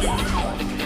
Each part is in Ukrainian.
Yeah.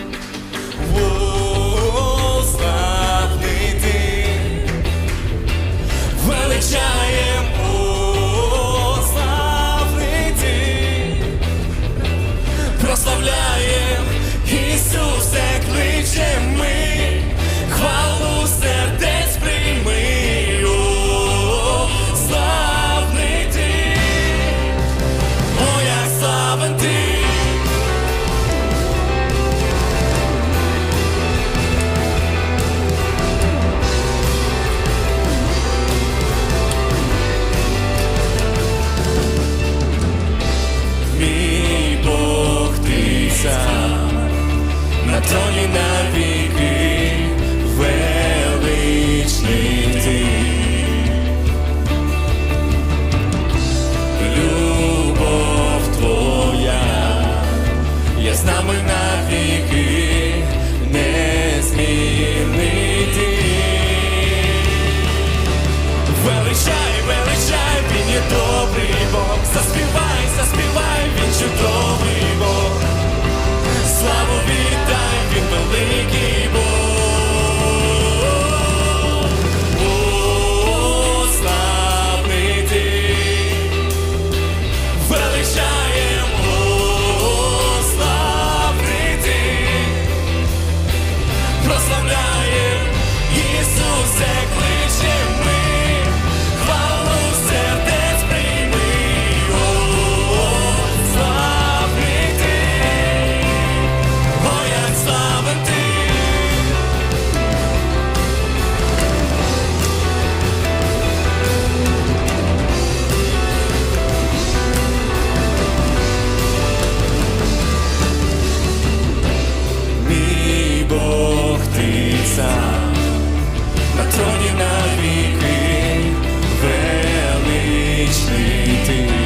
сам, на троні навіки величний ти.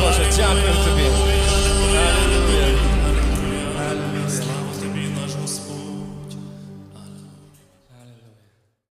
Боже, дякую тобі.